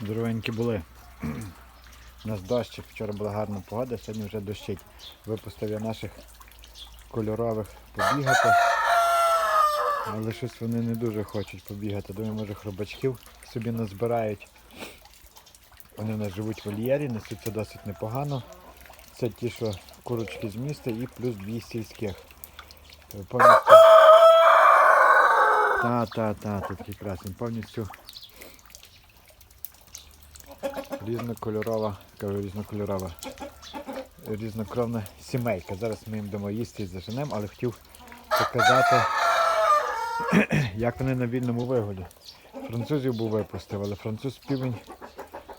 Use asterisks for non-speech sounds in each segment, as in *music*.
Здоровенькі були. У нас дощик, вчора була гарна погода, сьогодні вже дощить. Випустив я наших кольорових побігати. Але щось вони не дуже хочуть побігати. Думаю, може хробачків собі назбирають. Вони в нас живуть в вольєрі, несуться досить непогано. Це ті, що курочки з міста і плюс дві сільських. Повністю. Та, та, та, тут красні. Повністю різнокольорова, кажу різнокольорова, різнокровна сімейка. Зараз ми їм дамо їсти і заженемо, але хотів показати, *clears throat* як вони на вільному вигулі. Французів був випустив, але француз півень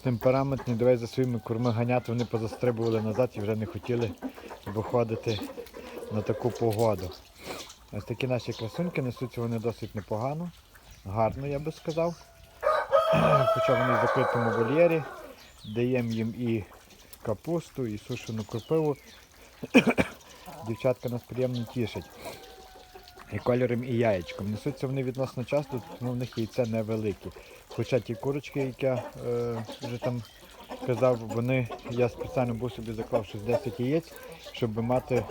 темпераментний, давай за своїми курми ганяти, вони позастрибували назад і вже не хотіли виходити на таку погоду. Ось такі наші красунки несуться вони досить непогано, гарно я би сказав. *clears throat* Хоча вони в закритому вольєрі, даємо їм і капусту, і сушену кропиву. *coughs* Дівчатка нас приємно тішать. І кольором, і яєчком. Несуться вони відносно часто, тому в них яйця невеликі. Хоча ті курочки, які я е, вже там казав, вони, я спеціально був собі заклав щось 10 яєць, щоб мати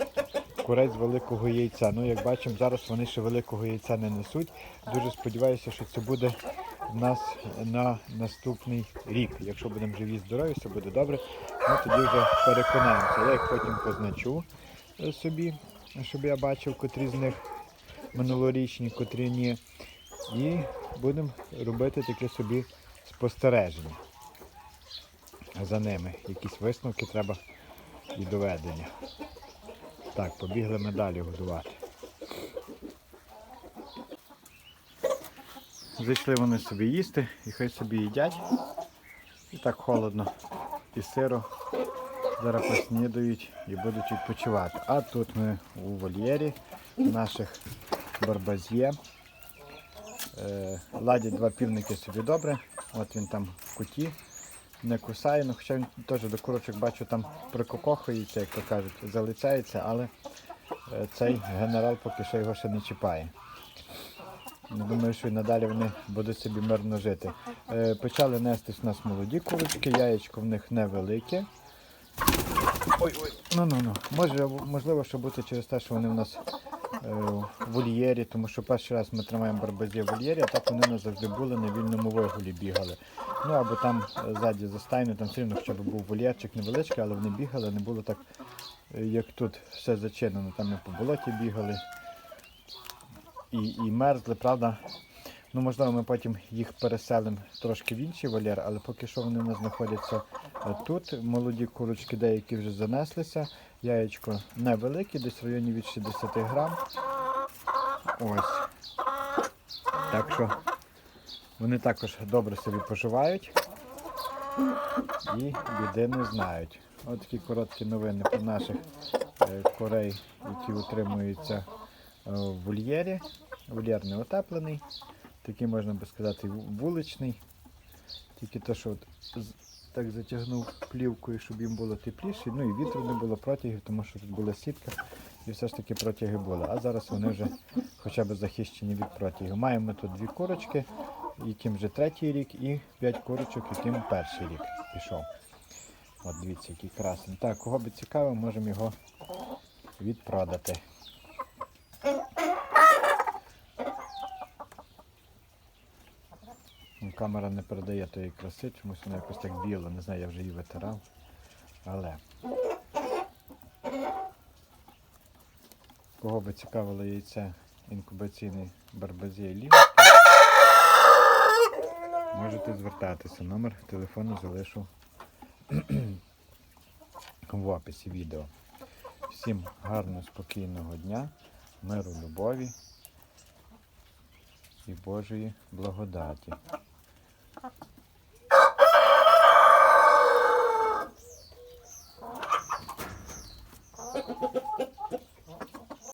курей з великого яйця. Ну, як бачимо, зараз вони ще великого яйця не несуть. Дуже сподіваюся, що це буде в нас на наступний рік. Якщо будемо живі, здорові, все буде добре. Ми тоді вже переконаємося. Я їх потім позначу е, собі, щоб я бачив, котрі з них минулорічні, котрі ні. І будемо робити таке собі спостереження за ними. Якісь висновки треба і доведення. Так, побігли ми далі годувати. Зайшли вони собі їсти і хай собі їдять. І так холодно і сиро. Зараз поснідають і будуть відпочивати. А тут ми у вольєрі наших барбазє. Е, ладять два півники собі добре. От він там в куті не кусає, ну хоча він теж до курочок бачу там прикокохується, як то кажуть, залицяється, але е, цей генерал поки що його ще не чіпає. Ну, Думаю, що і надалі вони будуть собі мирно жити. Е, почали нестись у нас молоді курочки, яєчко в них невелике. Ой, ой, ну ну ну. Може, можливо, що бути через те, що вони в нас е, в вольєрі, тому що перший раз ми тримаємо барбазі в вольєрі, а так вони нас завжди були на вільному вигулі бігали. Ну або там е, ззаді за стайню, там все рівно хоча б був вольєрчик невеличкий, але вони бігали, не було так, е, як тут все зачинено. Там ми по болоті бігали і, і мерзли, правда. Ну, можливо, ми потім їх переселимо трошки в інший вольєр, але поки що вони нас знаходяться е, тут. Молоді курочки деякі вже занеслися. Яєчко невелике, десь в районі від 60 грам. Ось. Так що вони також добре собі поживають і біди не знають. Ось такі короткі новини про наших е, корей, які утримуються в вольєрі. Вольєр не утеплений, такий можна би сказати вуличний. Тільки те, що от так затягнув плівкою, щоб їм було тепліше. Ну і вітру не було протягів, тому що тут була сітка і все ж таки протяги були. А зараз вони вже хоча б захищені від протягів. Маємо тут дві курочки, яким вже третій рік, і п'ять курочок, яким перший рік пішов. От дивіться, який красний. Так, кого би цікаво, можемо його відпродати. Камера не передає тої краси, чомусь вона якось так біло, не знаю, я вже її витирав. Але кого би цікавило яйце інкубаційний барбазія ліночки, можете звертатися. Номер телефону залишу в описі відео. Всім гарного, спокійного дня, миру, любові і Божої благодаті.